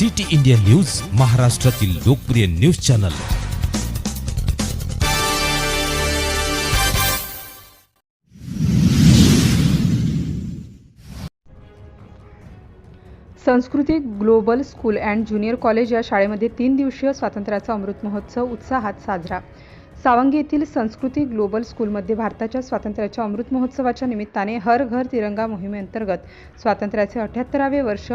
City India news महाराष्ट्रातील लोकप्रिय news channel. Sanskriti global school and junior college या शाळेमध्ये तीन दिवसीय स्वातंत्र्याचा अमृत महोत्सव उत्साहात साजरा. सावंगी येथील संस्कृती ग्लोबल स्कूलमध्ये भारताच्या स्वातंत्र्याच्या अमृत महोत्सवाच्या निमित्ताने हर घर तिरंगा मोहिमेअंतर्गत स्वातंत्र्याचे अठ्याहत्तरावे वर्ष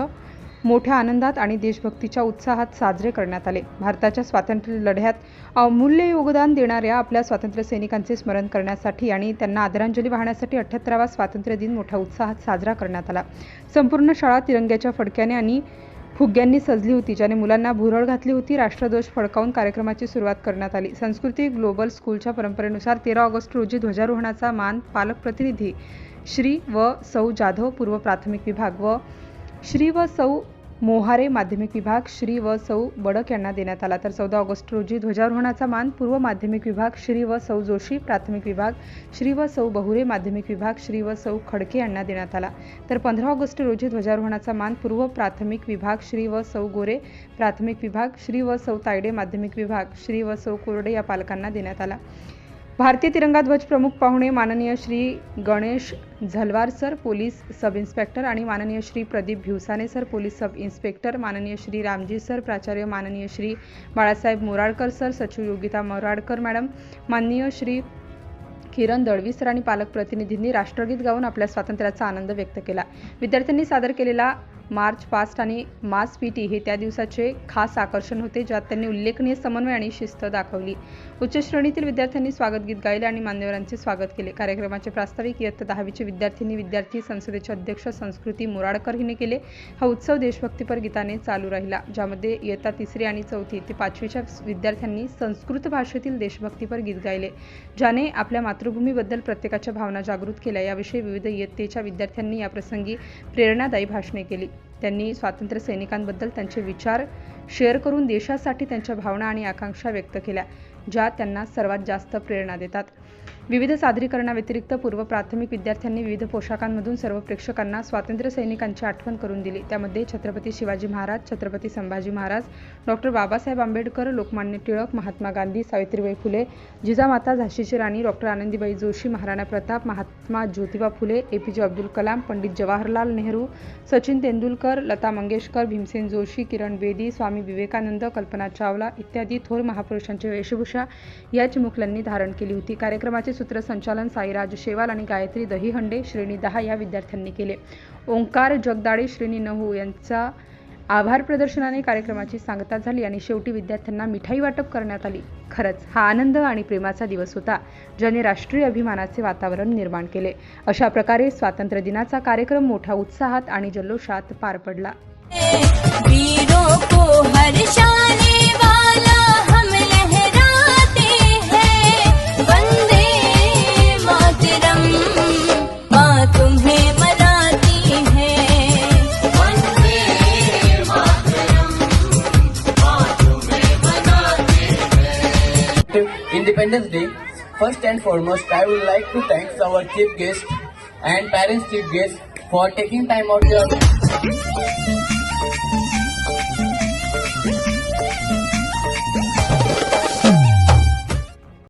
मोठ्या आनंदात आणि देशभक्तीच्या उत्साहात साजरे करण्यात आले. भारताच्या स्वातंत्र्य लढ्यात अमूल्य योगदान देणाऱ्या आपल्या स्वातंत्र्य सैनिकांचे स्मरण करण्यासाठी आणि त्यांना आदरांजली वाहण्यासाठी अठ्ठ्याहत्तरावा स्वातंत्र्य दिन मोठ्या उत्साहात साजरा करण्यात आला. संपूर्ण शाळा तिरंग्याच्या फडक्याने आणि फुग्यांनी सजली होती ज्याने मुलांना भुरळ घातली होती. राष्ट्रध्वज फडकावून कार्यक्रमाची सुरुवात करण्यात आली. संस्कृती ग्लोबल स्कूलच्या परंपरेनुसार तेरा ऑगस्ट रोजी ध्वजारोहणाचा मान पालक प्रतिनिधी श्री व सौ जाधव पूर्व प्राथमिक विभाग व श्री व सौ मोहारे माध्यमिक विभाग श्री व सौ बडक यांना देण्यात आला. तर चौदा ऑगस्ट रोजी ध्वजारोहणाचा मान पूर्व माध्यमिक विभाग श्री व सौ जोशी प्राथमिक विभाग श्री व सौ बहुरे माध्यमिक विभाग श्री व सौ खडके यांना देण्यात आला. तर पंधरा ऑगस्ट रोजी ध्वजारोहणाचा मान पूर्व प्राथमिक विभाग श्री व सौ गोरे प्राथमिक विभाग श्री व सौ तायडे माध्यमिक विभाग श्री व सौ कोरडे या पालकांना देण्यात आला. भारतीय तिरंगा ध्वज प्रमुख पाहुणे माननीय Shri Ganesh Zalwar sir police sub inspector आणि माननीय Shri Pradeep Bhivsane sir police sub inspector माननीय श्री रामजी सर प्राचार्य माननीय श्री बाळासाहेब मोराडकर सर सचिव योगिता मोराडकर मॅडम माननीय श्री किरण दळवी सर आणि पालक प्रतिनिधींनी राष्ट्रगीत गाऊन आपल्या स्वातंत्र्याचा आनंद व्यक्त केला. विद्यार्थ्यांनी सादर केलेला मार्च पास्ट आणि मास पीटी हे त्या दिवसाचे खास आकर्षण होते ज्यात त्यांनी उल्लेखनीय समन्वय आणि शिस्त दाखवली. उच्च श्रेणीतील विद्यार्थ्यांनी स्वागत गीत गायले आणि मान्यवरांचे स्वागत केले. कार्यक्रमाचे प्रास्ताविक इयत्ता दहावीचे विद्यार्थ्यांनी विद्यार्थी संसदेचे अध्यक्ष संस्कृती मुराडकर हिने केले. हा उत्सव देशभक्तीपर गीताने चालू राहिला ज्यामध्ये इयत्ता तिसरी आणि चौथी ते पाचवीच्या विद्यार्थ्यांनी संस्कृत भाषेतील देशभक्तीपर गीत गायले ज्याने आपल्या मातृभूमीबद्दल प्रत्येकाच्या भावना जागृत केल्या. याविषयी विविध इयत्तेच्या विद्यार्थ्यांनी याप्रसंगी प्रेरणादायी भाषणे केली. त्यांनी स्वातंत्र्य सैनिकांबद्दल त्यांचे विचार शेअर करून देशासाठी त्यांच्या भावना आणि आकांक्षा व्यक्त केल्या ज्या त्यांना सर्वात जास्त प्रेरणा देतात. विविध सादरीकरणाव्यतिरिक्त पूर्व प्राथमिक विद्यार्थ्यांनी विविध पोशाखांमधून सर्व प्रेक्षकांना स्वातंत्र्य सैनिकांची आठवण करून दिली. त्यामध्ये छत्रपती शिवाजी महाराज छत्रपती संभाजी महाराज डॉक्टर बाबासाहेब आंबेडकर लोकमान्य टिळक महात्मा गांधी सावित्रीबाई फुले जिजामाता झाशीची राणी doctor Anandibai Joshi Maharana Pratap Mahatma Jyotiba Phule A P J Abdul Kalam Pandit Jawaharlal Nehru Sachin Tendulkar Lata Mangeshkar Bhimsen Joshi Kiran Bedi Swami Vivekananda Kalpana Chawla इत्यादी थोर महापुरुषांची वेशभूषा या चिमुकल्यांनी धारण केली होती. कार्यक्रमाचे सूत्रसंचालन साईराज शेवाल आणि गायत्री दहीहंडे श्रेणी दहा या विद्यार्थ्यांनी केले. ओंकार जगदाळे श्रेणी नऊ यांचा आभार प्रदर्शनाने कार्यक्रमाची सांगता झाली आणि शेवटी विद्यार्थ्यांना मिठाई वाटप करण्यात आली. खरंच हा आनंद आणि प्रेमाचा दिवस होता ज्याने राष्ट्रीय अभिमानाचे वातावरण निर्माण केले. अशा प्रकारे स्वातंत्र्य दिनाचा कार्यक्रम मोठ्या उत्साहात आणि जल्लोषात पार पडला. Independence Day. First and foremost, I would like to thank our chief guest and parents chief guest for taking time out their